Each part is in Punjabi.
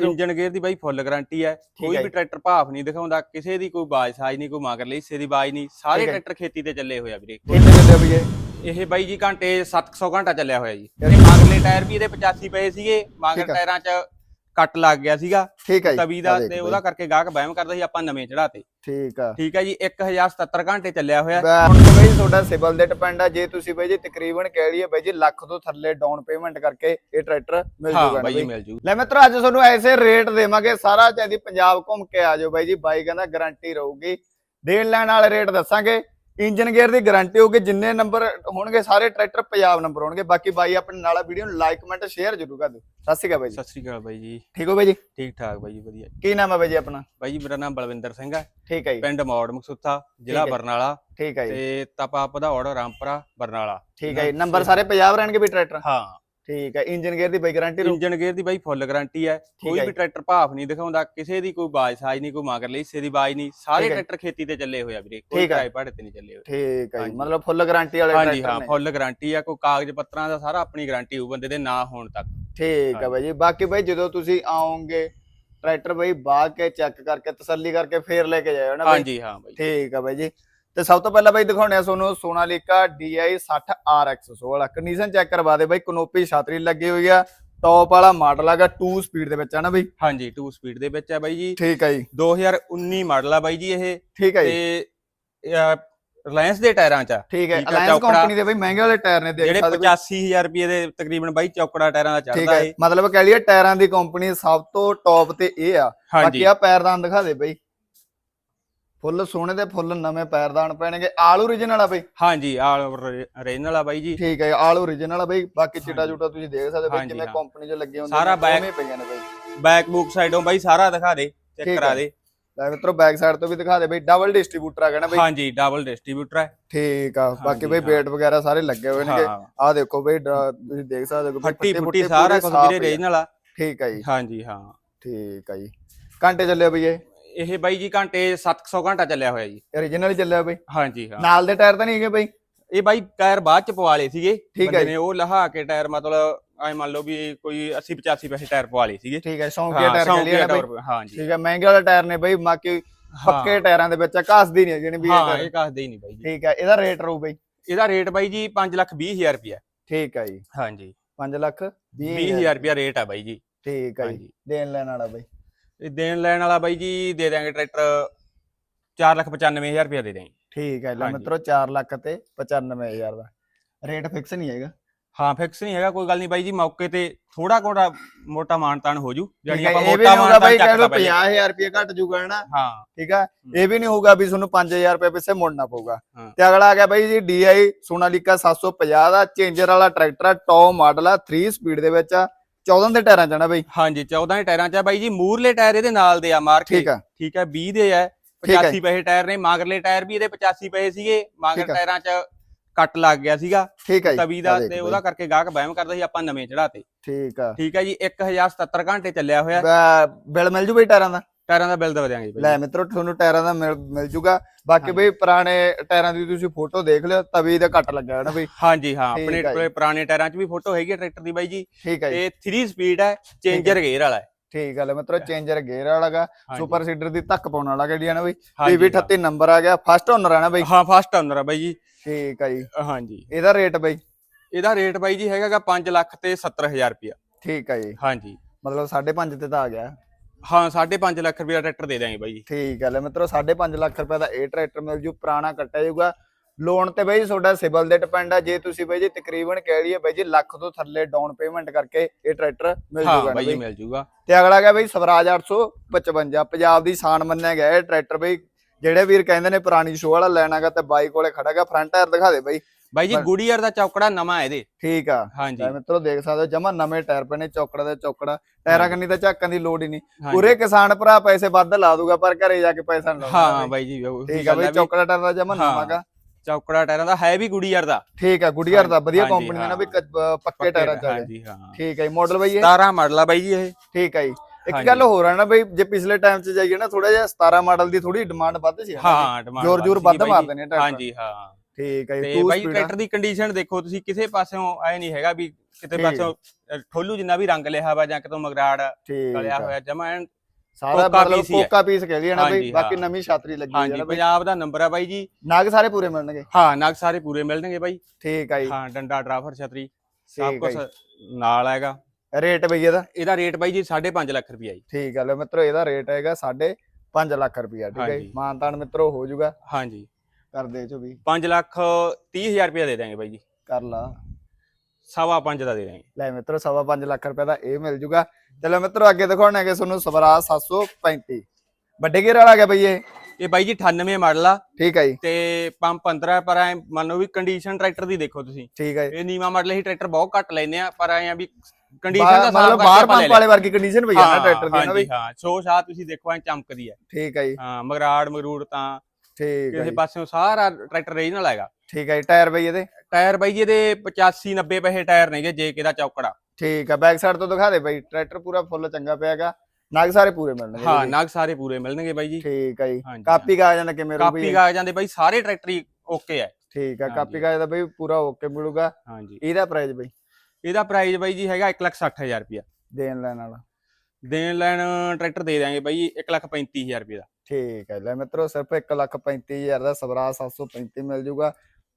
ਇੰਜਨ ਗੇਅਰ ਦੀ ਬਾਈ ਫੁੱਲ ਗਾਰੰਟੀ ਹੈ ਕੋਈ ਵੀ। ਟਰੈਕਟਰ ਭਾਫ ਨਹੀਂ ਦਿਖਾਉਂਦਾ ਕਿਸੇ ਦੀ ਕੋਈ ਬਾਜ ਸਾਜ ਨਹੀਂ ਕੋਈ ਮਗਰ ਲਈ ਹਿੱਸੇ ਦੀ ਬਾਜ ਨਹੀਂ ਸਾਰੇ। ਟਰੈਕਟਰ ਖੇਤੀ ਤੇ ਚੱਲੇ ਹੋਏ ਆ ਵੀਰੇ ਕਿੰਨੇ ਦਿੰਦੇ ਹੋ ਵੀ ਇਹ ਬਾਈ ਜੀ ਘੰਟੇ 700 ਘੰਟਾ ਚੱਲਿਆ ਹੋਇਆ ਜੀ ਮਗਰਲੇ ਟਾਇਰ ਵੀ ਇਹਦੇ 85 ਪਏ ਸੀਗੇ ਮਗਰ। ਟਾਇਰਾਂ 'ਚ ਕੱਟ ਲੱਗ ਗਿਆ ਸੀਗਾ। ਠੀਕ ਹੈ ਜੀ। ਤਵੀ ਦਾ ਤੇ। ਉਹਦਾ ਕਰਕੇ ਗਾਹਕ ਵਹਿਮ ਕਰਦਾ ਸੀ ਆਪਾਂ ਨਵੇਂ ਚੜਾਤੇ ਠੀਕ ਆ। ਠੀਕ ਹੈ ਜੀ 1077 ਘੰਟੇ ਚੱਲਿਆ ਹੋਇਆ। ਹੁਣ ਤਾਂ ਬਈ ਤੁਹਾਡਾ ਸਿਬਲ ਦੇ ਡਿਪੈਂਡ ਆ। ਜੇ ਤੁਸੀਂ ਬਈ ਜੀ ਤਕਰੀਬਨ ਕਹਿ ਲਈਏ ਬਈ ਜੀ ਲੱਖ ਤੋਂ ਥੱਲੇ ਡਾਊਨ ਪੇਮੈਂਟ ਕਰਕੇ ਇਹ ਟਰੈਕਟਰ ਮਿਲ ਜੂਗਾ ਬਾਈ ਮਿਲ ਜੂ ਲੈ ਮਿੱਤਰੋ ਅੱਜ ਤੁਹਾਨੂੰ ਐਸੇ ਰੇਟ ਦੇਵਾਂਗੇ ਸਾਰਾ ਚਾਹਦੀ ਪੰਜਾਬ ਘੁੰਮ ਕੇ ਆ ਜਾਓ ਬਾਈ ਜੀ। ਬਾਈ ਕਹਿੰਦਾ ਗਾਰੰਟੀ ਰਹੂਗੀ। ਦੇਣ ਲੈਣ ਵਾਲੇ ਰੇਟ ਦੱਸਾਂਗੇ। ਇੰਜਨ ਗੇਅਰ ਦੀ ਗਾਰੰਟੀ ਹੋਊਗੀ ਜਿੰਨੇ ਨੰਬਰ ਹੋਣਗੇ ਸਾਰੇ ਟਰੈਕਟਰ ਪੰਜਾਬ ਨੰਬਰ ਹੋਣਗੇ। ਬਾਕੀ ਬਾਈ ਆਪਣੇ ਨਾਲ ਵੀਡੀਓ ਨੂੰ ਲਾਈਕ ਕਮੈਂਟ ਸ਼ੇਅਰ ਜ਼ਰੂਰ ਕਰ ਦਿਓ। ਸਤਿ ਸ਼੍ਰੀ ਅਕਾਲ ਬਾਈ ਜੀ। ਸਤਿ ਸ੍ਰੀ ਅਕਾਲ ਬਾਈ ਜੀ। ਠੀਕ ਹੋ ਬਾਈ ਜੀ? ਠੀਕ ਠਾਕ ਬਾਈ ਜੀ ਵਧੀਆ। ਕੀ ਨਾਮ ਹੈ ਬਾਈ ਜੀ ਆਪਣਾ? ਬਾਈ ਜੀ ਮੇਰਾ ਨਾਮ ਬਲਵਿੰਦਰ ਸਿੰਘ ਹੈ ਠੀਕ ਹੈ ਜੀ। ਪਿੰਡ ਮੌੜ ਮਕਸੂਥਾ ਜ਼ਿਲ੍ਹਾ। ਬਰਨਾਲਾ। ਠੀਕ ਹੈ ਜੀ। ਤੇ ਤਪਾ ਪਧੌੜ ਰਾਮਪੁਰਾ ਬਰਨਾਲਾ। ਠੀਕ ਹੈ ਜੀ। ਨੰਬਰ ਸਾਰੇ ਪੰਜਾਬ ਰਹਿਣਗੇ ਵੀ ਟਰੈਕਟਰ? ਹਾਂ। ਠੀਕ ਹੈ ਇੰਜਨ ਗੇਅਰ ਦੀ ਬਾਈ ਗਾਰੰਟੀ ਇੰਜਨ ਗੇਅਰ ਦੀ ਬਾਈ ਫੁੱਲ ਗਾਰੰਟੀ ਹੈ ਕੋਈ ਹੈ ਵੀ। ਟਰੈਕਟਰ ਭਾਫ ਨਹੀਂ ਦਿਖਾਉਂਦਾ ਕਿਸੇ ਦੀ ਕੋਈ ਬਾਜ ਸਾਜ ਨਹੀਂ ਕੋਈ ਮਗਰ ਲਈ ਹਿੱਸੇ ਦੀ ਬਾਜ ਨਹੀਂ ਸਾਰੇ ਹੈ। ਟਰੈਕਟਰ ਖੇਤੀ ਤੇ ਚੱਲੇ ਹੋਏ ਆ ਵੀਰੇ ਕੋਈ ਹੈ। ਕਿਰਾਏ ਭਾੜੇ ਤੇ ਨਹੀਂ ਚੱਲੇ ਹੋਏ ਠੀਕ ਹੈ। ਮਤਲਬ ਫੁੱਲ ਗਾਰੰਟੀ ਵਾਲੇ ਹਾਂਜੀ ਹਾਂ ਫੁੱਲ ਗਾਰੰਟੀ ਆ ਕੋਈ ਕਾਗਜ਼ ਪੱਤਰਾਂ ਦਾ ਸਾਰਾ ਆਪਣੀ ਗਾਰੰਟੀ ਹੋਊ ਬੰਦੇ ਦੇ ਨਾ ਹੋਣ ਤੱਕ ਠੀਕ ਹੈ। ਬਾਈ ਜੀ ਬਾਕੀ ਬਾਈ ਜਦੋਂ ਤੁਸੀਂ ਆਓਗੇ ਟਰੈਕਟਰ ਬਾਈ ਬਾਗ ਕੇ ਚੈੱਕ ਕਰਕੇ ਤਸੱਲੀ ਕਰਕੇ ਫੇਰ ਲੈ ਕੇ ਜਾਇਓ ਨਾ ਬਾਈ ਹਾਂਜੀ ਹਾਂ ਬਾਈ ਠੀਕ ਹੈ ਬਾਈ ਜੀ ਤੇ ਸਭ ਤੋਂ ਪਹਿਲਾਂ ਬਾਈ ਦਿਖਾਉਣੇ ਆ ਤੁਹਾਨੂੰ Sonalika DI 60 RX 16 condition check ਕਰਵਾ ਦੇ ਬਾਈ ਕਨੋਪੀ ਛਾਤਰੀ ਲੱਗੀ ਹੋਈ ਆ। ਟੌਪ ਵਾਲਾ ਮਾਡਲ ਹੈਗਾ 2 ਸਪੀਡ ਦੇ ਵਿੱਚ ਆ ਨਾ ਬਾਈ? ਹਾਂਜੀ 2 ਸਪੀਡ ਦੇ ਵਿੱਚ ਹੈ ਬਾਈ ਜੀ। ਠੀਕ ਹੈ ਜੀ। 2019 ਮਾਡਲ ਆ ਬਾਈ ਜੀ ਇਹ। ਠੀਕ ਹੈ ਜੀ। ਤੇ ਰਿਲਾਇੰਸ ਦੇ ਟਾਇਰਾਂ 'ਚ ਠੀਕ ਹੈ ਚੌਕੜਾ। ਕੰਪਨੀ ਦੇ ਬਾਈ ਮਹਿੰਗੇ ਵਾਲੇ ਟਾਇਰ ਨੇ ਦੇਖ ਜਿਹੜੇ ਸਕਦੇ ਹੋ। 85000 ਰੁਪਏ ਦੇ ਤਕਰੀਬਨ ਬਾਈ ਚੌਕੜਾ ਟਾਇਰਾਂ ਦਾ ਚੜਦਾ ਹੈ ਮਤਲਬ ਕਹਿ ਲਈਏ ਟਾਇਰਾਂ ਦੀ ਕੰਪਨੀ ਸਭ ਤੋਂ ਟੌਪ ਤੇ ਇਹ ਆ। ਬਾਕੀ ਆ ਪੈਰਦਾਨ ਦਿਖਾ ਦੇ ਬਾਈ। ਫੁੱਲ ਸੋਹਣੇ ਦੇ ਫੁੱਲ ਨਵੇਂ ਪੈਰਦਾਨ ਪੈਣਗੇ। ਆਲ ਓਰੀਜਨਲ ਆ ਬਾਈ? ਹਾਂਜੀ ਆਲ ਓਰੀਜਨਲ ਆ ਬਾਈ ਜੀ। ਠੀਕ ਹੈ ਆਲ ਓਰੀਜਨਲ ਆ ਬਾਈ। ਬਾਕੀ ਚਿੱਟਾ। ਚੂਟਾ ਤੁਸੀਂ ਦੇਖ ਸਕਦੇ ਹੋ ਜਿਵੇਂ। ਕੰਪਨੀ 'ਚ ਲੱਗੇ ਹੁੰਦੇ ਸਾਰਾ ਪਈਆਂ ਨੇ ਬਾਈ। ਬੈਕ ਬੁੱਕ ਸਾਈਡੋਂ ਬਾਈ ਸਾਰਾ ਦਿਖਾ ਦੇ ਚੈੱਕ ਕਰਾ। ਦੇ। ਲੈ ਮਿੱਤਰੋ ਬੈਕ ਸਾਈਡ ਤੋਂ ਵੀ ਦਿਖਾ ਦੇ ਬਾਈ। ਡਬਲ ਡਿਸਟ੍ਰੀਬਿਊਟਰ ਆ ਨਾ ਬਾਈ। ਹਾਂਜੀ ਡਬਲ ਡਿਸਟ੍ਰੀਬਿਊਟਰ ਹੈ ਠੀਕ ਆ ਬਾਕੀ ਬਾਈ। ਵੇਟ ਵਗੈਰਾ ਸਾਰੇ ਲੱਗੇ ਹੋਏ ਨੇ ਹਾਂ। ਆ ਦੇਖੋ ਬਾਈ ਤੁਸੀਂ ਦੇਖ ਸਕਦੇ ਹੋ ਫੱਟੀ ਫੁੱਟੀ ਸਾਰਾ ਕੁਝ ਵੀਰੇ ਹੀ ਆ। ਠੀਕ ਆ ਜੀ। ਹਾਂਜੀ ਹਾਂ। ਠੀਕ ਆ ਜੀ। ਘੰਟੇ ਚੱਲਿਆ ਬਈ ਇਹ। ਇਹ ਬਾਈ ਜੀ ਘੰਟੇ 700 ਘੰਟਾ ਚੱਲਿਆ ਹੋਇਆ ਜੀ। ਓਰੀਜਨਲ ਹੀ ਚੱਲਿਆ ਬਾਈ। ਹਾਂਜੀ ਹਾਂ। ਨਾਲ ਦੇ ਟਾਇਰ ਤਾਂ ਨਹੀਂ ਹੈਗੇ ਬਾਈ? ਇਹ ਬਾਈ ਟਾਇਰ ਬਾਅਦ ਚ ਪਵਾ ਲਏ ਸੀਗੇ। ਠੀਕ ਹੈ ਜੀ। ਨੇ ਉਹ ਲਹਾ ਕੇ ਟਾਇਰ ਮਤਲਬ ਐ ਮੰਨ ਲਓ ਵੀ ਕੋਈ 80 85 ਪੈਸੇ ਟਾਇਰ ਪਵਾ ਲਏ ਸੀਗੇ। ਠੀਕ ਹੈ ਸ਼ੌਂਕੀਆ ਟਾਇਰ ਚੱਲੀ ਸੌਂਕੀਆ ਆ ਬਾਈ ਹਾਂਜੀ ਠੀਕ ਹੈ ਮਹਿੰਗੇ ਵਾਲੇ ਟਾਇਰ ਨੇ ਬਾਈ ਬਾਕੀ ਪੱਕੇ ਟਾਇਰਾਂ ਦੇ ਵਿੱਚ ਘਸਦੀ ਨਹੀਂ ਜਿਹੜੀ ਵੀ ਇਹ ਹਾਂ ਟਾਇਰ। ਇਹ ਕਹਦੇ ਹੀ ਨਹੀਂ ਬਾਈ ਜੀ। ਠੀਕ ਹੈ ਇਹਦਾ ਰੇਟ ਰਹੂ ਬਾਈ। ਇਹਦਾ ਰੇਟ ਬਾਈ ਜੀ 5 ਲੱਖ 20 ਹਜ਼ਾਰ ਰੁਪਿਆ ਠੀਕ ਹੈ ਜੀ। ਹਾਂਜੀ 5 ਲੱਖ 20 20 ਹਜ਼ਾਰ। ਰੁਪਿਆ ਰੇਟ ਆ ਬਾਈ ਜੀ। ਠੀਕ ਹੈ ਜੀ। ਹਾਂਜੀ ਦੇਣ ਲੈਣ ਵਾਲਾ ਬਾਈ। ਇਹ ਦੇਣ ਲੈਣ ਵਾਲਾ ਬਾਈ ਜੀ ਦੇ ਦਿਆਂਗੇ ਟਰੈਕਟਰ 4 ਲੱਖ 95 ਹਜ਼ਾਰ ਰੁਪਿਆ ਦੇ ਦਿਆਂਗੇ। ਠੀਕ ਹੈ ਲੈ ਹਾਂਜੀ। ਮਿੱਤਰੋ 4 ਲੱਖ ਤੇ 95000 ਦਾ। ਰੇਟ ਫਿਕਸ ਨਹੀਂ ਹੈਗਾ। ਹਾਂ ਫਿਕਸ ਨਹੀਂ ਹੈਗਾ ਕੋਈ ਗੱਲ ਨਹੀਂ ਬਾਈ ਜੀ ਮੌਕੇ ਤੇ ਥੋੜਾ ਕੋੜਾ ਮੋਟਾ ਮਾਨਤਾਨ ਹੋ ਜੂ। ਜਾਨੀ ਆਪਾਂ ਇਹ ਵੀ ਮੋਟਾ ਨਹੀਂ ਹੋਊਗਾ ਮਾਨਤਾਨ ਬਾਈ ਕਹਿ ਚੱਕਦਾ ਲਓ ਪਹਿਲੇ। 50000 ਰੁਪਏ ਘੱਟ ਜੂਗਾ ਨਾ ਹਾਂ। ਠੀਕ ਹੈ। ਇਹ ਵੀ ਨਹੀਂ ਹੋਊਗਾ ਵੀ ਤੁਹਾਨੂੰ 5000 ਰੁਪਏ ਪਿੱਛੇ ਮੁੜਨਾ ਪਊਗਾ। ਹਾਂ। ਤੇ ਅਗਲਾ ਆ ਗਿਆ ਬਾਈ ਜੀ DI ਸੋਨਾਲੀਕਾ 750 ਦਾ ਚੇਂਜਰ ਵਾਲਾ ਟਰੈਕਟਰ ਆ ਟੌਪ ਮਾਡਲ ਆ 3 ਸਪੀਡ ਦੇ ਵਿੱਚ ਆ। 14 ਦੇ ਟਾਇਰਾਂ ਚ ਆ ਨਾ ਬਾਈ? ਹਾਂਜੀ 14 ਦੇ ਟਾਇਰਾਂ ਚ ਆ ਬਾਈ ਜੀ ਮੂਰਲੇ ਟਾਇਰ ਇਹਦੇ ਨਾਲ ਦੇ ਆ ਮਾਰ ਕੇ ਠੀਕ ਆ। ਠੀਕ ਹੈ 20 ਦੇ ਆ। ਠੀਕ ਹੈ 85 ਪੈਸੇ ਟਾਇਰ ਨੇ ਮਗਰਲੇ ਟਾਇਰ ਵੀ ਇਹਦੇ 85 ਪੈਸੇ ਸੀਗੇ ਮਗਰ। ਟਾਇਰਾਂ 'ਚ ਕੱਟ ਲੱਗ ਗਿਆ ਸੀਗਾ। ਠੀਕ ਹੈ ਤਵੀ ਆ ਦਾ ਤੇ। ਉਹਦਾ ਕਰਕੇ ਗਾਹਕ ਵਹਿਮ ਕਰਦਾ ਸੀ ਆਪਾਂ ਨਵੇਂ ਚੜਾਤੇ ਠੀਕ ਆ। ਠੀਕ ਹੈ ਜੀ 1077 ਘੰਟੇ ਚੱਲਿਆ ਹੋਇਆ। ਬਿੱਲ ਮਿਲ ਜੂ ਬਈ ਟਾਇਰਾਂ ਦਾ? ਟਾਇਰਾਂ ਦਾ ਬਿੱਲ ਦਵਾ ਦਿਆਂਗੇ ਬਾਈ ਲੈ ਮਿੱਤਰੋ ਤੁਹਾਨੂੰ ਟਾਇਰਾਂ ਦਾ ਮਿਲ ਮਿਲ ਜੂਗਾ। ਬਾਕੀ। ਬਈ ਪੁਰਾਣੇ ਟਾਇਰਾਂ ਦੀ ਤੁਸੀਂ ਫੋਟੋ ਦੇਖ ਲਿਓ ਤਵੀ ਦਾ ਕੱਟ ਲੱਗਾ ਹੈ ਨਾ ਬਈ। ਹਾਂਜੀ ਹਾਂ ਆਪਣੇ ਹੈ ਜੀ। ਕੋਲੇ ਪੁਰਾਣੇ ਟਾਇਰਾਂ 'ਚ ਵੀ ਫੋਟੋ ਹੈਗੀ ਹੈ ਟਰੈਕਟਰ ਦੀ ਬਾਈ ਜੀ। ਠੀਕ ਹੈ ਜੀ। ਤੇ 3 ਸਪੀਡ ਹੈ ਚੇਂਜਰ ਗੇਅਰ ਵਾਲਾ ਹੈ। ਠੀਕ ਹੈ ਲੈ ਮਿੱਤਰੋ ਚੇਂਜਰ ਗੇਅਰ ਵਾਲਾਗਾ। ਸੁਪਰ ਸੀਡਰ ਦੀ ਧੱਕ ਪਾਉਣ ਵਾਲਾ ਗੱਡੀ ਆ ਨਾ ਬਈ। ਪੀਵੀ 38 ਨੰਬਰ ਆ ਗਿਆ ਫਸਟ ਓਨਰ ਆ ਨਾ ਬਈ। ਹਾਂ ਫਸਟ ਓਨਰ ਆ ਬਾਈ ਜੀ। ਠੀਕ ਹੈ ਜੀ। ਹਾਂਜੀ। ਇਹਦਾ ਰੇਟ ਬਈ? ਇਹਦਾ ਰੇਟ ਬਾਈ ਜੀ ਹੈਗਾਗਾ 5 ਲੱਖ ਤੇ 70000 ਰੁਪਇਆ। ਠੀਕ ਹੈ ਜੀ। ਹਾਂਜੀ। ਮਤਲਬ 5.5 ਤੇ ਤਾਂ ਆ ਗਿਆ। ਹਾਂ 5.5 ਲੱਖ ਰੁਪਇਆ ਟਰੈਕਟਰ ਦੇ ਦਿਆਂਗੇ ਬਾਈ ਜੀ। ਠੀਕ ਹੈ ਲੈ ਮਿੱਤਰੋ 5.5 ਲੱਖ ਰੁਪਏ ਦਾ ਇਹ ਟਰੈਕਟਰ ਮਿਲ ਜੂ ਪੁਰਾਣਾ ਕੱਟਿਆ ਜਾਊਗਾ। ਲੋਨ ਤੇ ਬਈ ਤੁਹਾਡਾ ਸਿਬਲ ਦੇ ਡਿਪੈਂਡ ਆ ਜੇ ਤੁਸੀਂ ਬਈ ਜੀ ਤਕਰੀਬਨ ਕਹਿ ਲਈਏ ਬਈ ਜੀ ਲੱਖ ਤੋਂ ਥੱਲੇ ਡਾਊਨ ਪੇਮੈਂਟ ਕਰਕੇ ਇਹ ਟਰੈਕਟਰ ਮਿਲ ਹਾਂ ਜੂਗਾ ਨਾ ਬਾਈ ਜੀ ਮਿਲ ਜੂਗਾ। ਤੇ ਅਗਲਾ ਗਿਆ ਬਈ ਸਵਰਾਜ 855 ਪੰਜਾਬ ਦੀ ਸ਼ਾਨ ਮੰਨਿਆ ਗਿਆ ਇਹ ਟਰੈਕਟਰ ਬਈ। ਜਿਹੜੇ ਵੀਰ ਕਹਿੰਦੇ ਨੇ ਪੁਰਾਣੀ ਸ਼ੋਅ ਵਾਲਾ ਲੈਣਾਗਾ ਤੇ ਬਾਈ ਕੋਲੇ ਖੜਾਗਾ ਫਰੰਟ ਟਾਇਰ ਦਿਖਾ ਦੇ ਬਈ। ਬਾਈ ਜੀ ਬਸ। ਗੁਡੀਅਰ ਦਾ ਚੌਕੜਾ ਨਵਾਂ ਇਹਦੇ। ਠੀਕ ਆ। ਹਾਂਜੀ। ਮਿੱਤਰੋ ਦੇਖ ਸਕਦੇ ਹੋ ਜਮਾ ਨਵੇਂ ਟਾਇਰ ਪਏ ਨੇ ਚੌਕੜਾ ਦੇ ਚੌਕੜਾ। ਟਾਇਰਾਂ। ਕੰਨੀ ਤਾਂ ਝਾਕਣ ਦੀ ਲੋੜ ਹੀ ਨਹੀਂ। ਪੂਰੇ ਕਿਸਾਨ ਭਰਾ ਪੈਸੇ ਵੱਧ ਲਾ ਦੂਗਾ ਪਰ ਘਰੇ ਜਾ ਕੇ ਪੈਸਾ ਨਹੀਂ ਲਾਉਂਦਾ। ਹਾਂ ਬਈ। ਜੀ ਠੀਕ ਆ ਬਈ ਚੌਕੜਾ ਟਾਇਰ ਦਾ ਜਮਾ। ਨਵਾਂਗਾ। ਚੌਕੜਾ ਟਾਇਰਾਂ ਦਾ ਹੈ ਵੀ ਗੁਡੀਅਰ ਦਾ। ਠੀਕ ਆ ਗੁਡੀਅਰ ਦਾ ਵਧੀਆ ਕੰਪਨੀ ਹੈ। ਨਾ ਵੀ ਪੱਕੇ ਟਾਇਰਾਂ ਚ ਆ ਗਿਆ। ਹਾਂਜੀ ਹਾਂ। ਠੀਕ ਹੈ ਜੀ ਮਾਡਲ ਬਈ ਇਹ? 17 ਮਾਡਲ ਆ ਬਾਈ ਜੀ ਇਹ। ਠੀਕ ਹੈ ਜੀ। ਇੱਕ। ਗੱਲ ਹੋਰ ਆ ਨਾ ਬਈ ਜੇ ਪਿਛਲੇ ਟਾਈਮ 'ਚ ਜਾਈਏ ਨਾ ਥੋੜਾ ਜਿਹਾ 17 ਮਾਡਲ ਦੀ ਥੋੜੀ ਡਿਮਾਂਡ ਵੱਧ ਸੀ ਹਾਂ ਡਿਮਾਂਡ ਜ਼ੋਰ ਜ਼ੋਰ ਵੱਧ ਮਾਰਦੇ ਨੇ ਹਾਂਜੀ ਹਾਂ। ਠੀਕ ਹੈ ਤੇ ਬਾਈ ਆ। ਟਰੈਕਟਰ ਦੀ ਕੰਡੀਸ਼ਨ ਦੇਖੋ ਤੁਸੀਂ ਕਿਸੇ ਪਾਸਿਓਂ ਐ ਨਹੀਂ ਹੈਗਾ ਵੀ ਕਿਤੇ। ਪਾਸਿਓਂ ਠੋਲੂ ਜਿੰਨਾ ਵੀ ਰੰਗ ਲਿਆ ਵਾ ਜਾਂ ਕਿਤੋਂ ਮਗਰਾੜ ਗਲਿਆ ਆ। ਹੋਇਆ ਜਮਾ ਐਨ ਸਾਰਾ ਮਤਲਬ। ਕੋਕਾ ਪੀਸ ਕਹਿ ਲਈ ਨਾ ਬਈ ਬਾਕੀ। ਨਵੀਂ ਛਾਤਰੀ ਲੱਗੀ ਹੈ ਹਾਂਜੀ ਨਾ ਬਈ ਪੰਜਾਬ ਦਾ ਨੰਬਰ ਆ ਬਾਈ ਜੀ ਨਾਗ ਸਾਰੇ ਪੂਰੇ ਮਿਲਣਗੇ ਹਾਂ ਨਗ ਸਾਰੇ ਪੂਰੇ ਮਿਲਣਗੇ ਬਾਈ ਠੀਕ ਹੈ ਜੀ ਹਾਂ ਡੰਡਾ ਡਰਾਫਰ ਛਤਰੀ ਸਭ ਕੁਝ ਨਾਲ ਹੈਗਾ ਰੇਟ ਬਈ ਇਹਦਾ ਇਹਦਾ ਰੇਟ ਬਾਈ ਜੀ 5.5 ਲੱਖ ਰੁਪਈਆ ਜੀ ਠੀਕ ਹੈ ਲੈ ਮਿੱਤਰੋ ਇਹਦਾ ਰੇਟ ਹੈਗਾ 5.5 ਲੱਖ ਰੁਪਇਆ ਠੀਕ ਹੈ। ਮਾਨਤਾਨ ਮਿੱਤਰੋ ਹੋ ਜਾਊਗਾ ਹਾਂਜੀ ਕਰ ਦੇ ਚੋ ਵੀ। 5 ਲੱਖ 30 ਹਜ਼ਾਰ ਰੁਪਇਆ ਦੇ ਦਾਂਗੇ ਬਾਈ ਜੀ। ਕਰ ਲਾ। ਸਵਾ ਪੰਜ ਦਾ ਦੇ ਦਾਂਗੇ ਲੈ ਮਿੱਤਰੋ ਸਵਾ ਪੰਜ ਲੱਖ ਰੁਪਏ ਦਾ ਇਹ ਮਿਲ ਜੂਗਾ। ਚਲੋ ਮਿੱਤਰੋ ਅੱਗੇ ਦਿਖਾਉਣਾ ਹੈਗੇ ਤੁਹਾਨੂੰ ਸਵਰਾਜ 735 ਵੱਡੇ ਗੇਅਰ ਵਾਲਾ ਗਿਆ ਬਈ ਇਹ। ਇਹ ਬਾਈ ਜੀ 98 ਮਾਡਲ ਆ। ਠੀਕ ਹੈ ਜੀ। ਤੇ ਪੰਪ 15 ਪਰ ਐ ਮੰਨ ਵੀ ਕੰਡੀਸ਼ਨ ਟਰੈਕਟਰ ਦੀ ਦੇਖੋ ਤੁਸੀਂ। ਠੀਕ ਹੈ ਜੀ। ਇਹ ਨੀਵਾ ਮਾਡਲ ਹੀ ਟਰੈਕਟਰ ਬਹੁਤ ਘੱਟ ਲੈਨੇ ਆ ਪਰ ਐ ਆ ਵੀ ਕੰਡੀਸ਼ਨ ਦਾ ਮਤਲਬ ਬਾਹਰ ਪੰਪ ਵਾਲੇ ਵਰਗੀ ਕੰਡੀਸ਼ਨ ਪਈ ਆ ਨਾ ਟਰੈਕਟਰ ਦੀ ਨਾ ਬਈ? ਹਾਂ। ਸ਼ੋ ਸ਼ਾਹ ਤੁਸੀਂ ਦੇਖੋ ਐ ਚਮਕਦੀ ਹੈ ਠੀਕ ਹੈ ਜੀ। ਹਾਂ ਮਗਰਾੜ ਮਗਰੂੜ ਤਾਂ ਠੀਕ ਹੈ ਕਿਸੇ ਜੀ। ਪਾਸਿਓਂ ਸਾਰਾ ਟਰੈਕਟਰ ਰੀਜਨਲ ਹੈਗਾ। ਠੀਕ ਹੈ ਜੀ ਟਾਇਰ ਬਈ ਇਹਦੇ? ਟਾਇਰ ਬਾਈ ਜੀ ਇਹਦੇ 85 90 ਪੈਸੇ ਟਾਇਰ ਨੇਗੇ ਜੇ ਕਿਹਦਾ ਚੌਕੜਾ। ਠੀਕ ਹੈ ਬੈਕ ਸਾਈਡ ਤੋਂ ਦਿਖਾ ਦੇ ਬਈ ਟਰੈਕਟਰ ਪੂਰਾ ਫੁੱਲ ਚੰਗਾ ਪਿਆਗਾ। ਨਾਗ ਸਾਰੇ ਪੂਰੇ ਮਿਲਣਗੇ ਹਾਂ। ਨਾਗ ਸਾਰੇ ਪੂਰੇ ਮਿਲਣਗੇ ਬਾਈ ਜੀ। ਠੀਕ ਹੈ ਜੀ। ਹਾਂਜੀ ਕਾਪੀ ਕਾਗਜ਼ਾਂ ਦਾ ਕਿਵੇਂ ਰਹੂ ਕਾਪੀ ਬਈ ਕਾਗਜ਼ਾਂ ਦੇ ਬਾਈ ਸਾਰੇ ਟਰੈਕਟਰ ਹੀ ਓਕੇ ਹੈ ਠੀਕ ਹੈ ਹਾਂਜੀ। ਕਾਪੀ ਕਾਗਜ਼ ਦਾ ਬਈ ਪੂਰਾ ਓਕੇ ਮਿਲੂਗਾ। ਹਾਂਜੀ। ਇਹਦਾ ਪ੍ਰਾਈਸ ਬਈ? ਇਹਦਾ ਪ੍ਰਾਈਸ ਬਾਈ ਜੀ ਹੈਗਾ 160000 ਰੁਪਇਆ। ਦੇਣ ਲੈਣ ਵਾਲਾ। ਦੇਣ ਲੈਣ ਟਰੈਕਟਰ ਦੇ ਦਾਂਗੇ ਬਾਈ 135000 ਰੁਪਏ ਦਾ ਠੀਕ ਹੈ ਲੈ ਮਿੱਤਰੋ ਸਿਰਫ 135000 ਦਾ ਸਵਰਾਜ 735 ਮਿਲ ਜੂਗਾ।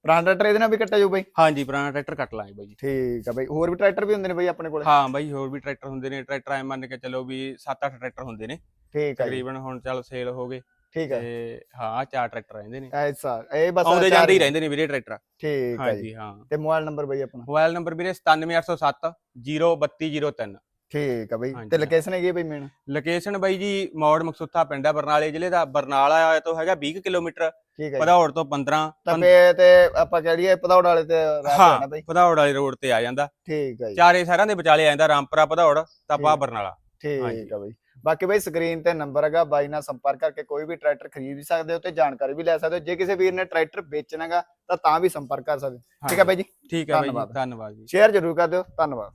ਪੁਰਾਣਾ ਟਰੈਕਟਰ ਇਹਦੇ ਨਾਲ ਵੀ ਕੱਟਿਆ ਜਾਊ ਬਈ? ਹਾਂਜੀ ਪੁਰਾਣਾ ਟਰੈਕਟਰ ਕੱਟ ਲਾਂਗੇ ਬਾਈ ਜੀ। ਠੀਕ ਹੈ ਬਈ। ਹੋਰ ਵੀ ਟਰੈਕਟਰ ਵੀ ਹੁੰਦੇ ਨੇ ਬਈ ਆਪਣੇ ਕੋਲ? ਹਾਂ ਬਾਈ ਹੋਰ ਵੀ ਟਰੈਕਟਰ ਹੁੰਦੇ ਨੇ। ਟਰੈਕਟਰ ਐ ਮੰਨ ਕੇ ਚੱਲੋ ਵੀ 7-8 ਟਰੈਕਟਰ ਹੁੰਦੇ ਨੇ। ਠੀਕ ਹੈ ਜੀ। ਤਕਰੀਬਨ ਹੁਣ ਚੱਲ ਸੇਲ ਹੋ ਗਏ। ਠੀਕ ਹੈ। ਤੇ ਹਾਂ ਚਾਰ ਟਰੈਕਟਰ ਰਹਿੰਦੇ ਨੇ। ਐਸਾ ਇਹ ਬਸ ਆਉਂਦੇ ਜਾਂਦੇ ਹੀ ਰਹਿੰਦੇ ਨੇ ਵੀਰੇ ਟਰੈਕਟਰ। ਠੀਕ ਹੈ ਜੀ। ਹਾਂ। ਤੇ ਮੋਬਾਈਲ ਨੰਬਰ ਬਈ ਆਪਣਾ? ਮੋਬਾਈਲ ਨੰਬਰ ਵੀਰੇ 97807 03203 ਠੀਕ ਹੈ ਬਈ। ਹਾਂਜੀ, ਤੇ ਹਾਂ। ਲੋਕੇਸ਼ਨ ਹੈਗੀ ਬਈ ਮੇਨ ਲੋਕੇਸ਼ਨ ਬਾਈ ਜੀ ਮੌੜ ਮਕਸੂਥਾ ਪਿੰਡ ਹੈ ਬਰਨਾਲੇ ਜ਼ਿਲ੍ਹੇ ਦਾ। ਬਰਨਾਲਾ ਤੋਂ ਹੈਗਾ 20 ਕੁ ਕਿਲੋਮੀਟਰ। ਠੀਕ ਹੈ। ਭਦੌੜ ਤੋਂ 15 ਤਾਂ ਫੇ ਤੇ ਆਪਾਂ ਕਹਿ ਲਈਏ ਪਧੌੜ ਵਾਲੇ ਤੇ ਰਾਹ ਆ ਹਾਂ ਬਈ। ਭਦੌੜ ਵਾਲੇ ਰੋਡ ਤੇ ਆ ਜਾਂਦਾ। ਠੀਕ ਹੈ ਜੀ। ਚਾਰੇ ਸ਼ਹਿਰਾਂ ਦੇ ਵਿਚਾਲੇ ਆ ਜਾਂਦਾ ਰਾਮਪੁਰਾ ਭਦੌੜ ਤਪਾ ਠੀਕ। ਬਰਨਾਲਾ। ਠੀਕ। ਹੈ ਬਈ। ਬਾਕੀ ਬਈ ਸਕਰੀਨ ਤੇ ਨੰਬਰ ਹੈਗਾ ਬਾਈ ਨਾਲ ਸੰਪਰਕ ਕਰਕੇ ਕੋਈ ਵੀ ਟਰੈਕਟਰ ਖਰੀਦ ਵੀ ਸਕਦੇ ਹੋ ਤੇ ਜਾਣਕਾਰੀ ਵੀ ਲੈ ਸਕਦੇ ਹੋ। ਜੇ ਕਿਸੇ ਵੀਰ ਨੇ ਟਰੈਕਟਰ ਵੇਚਣਾਗਾ ਤਾਂ ਤਾਂ ਵੀ ਸੰਪਰਕ ਕਰ ਸਕਦੇ। ਹੋ। ਠੀਕ ਹੈ ਬਾਈ ਜੀ। ਠੀਕ ਹੈ ਬਾਈ ਜੀ ਧੰਨਵਾਦ। ਧੰਨਵਾਦ ਜੀ। ਸ਼ੇਅਰ ਜ਼ਰੂਰ ਕਰ ਦਿਓ। ਧੰਨਵਾਦ।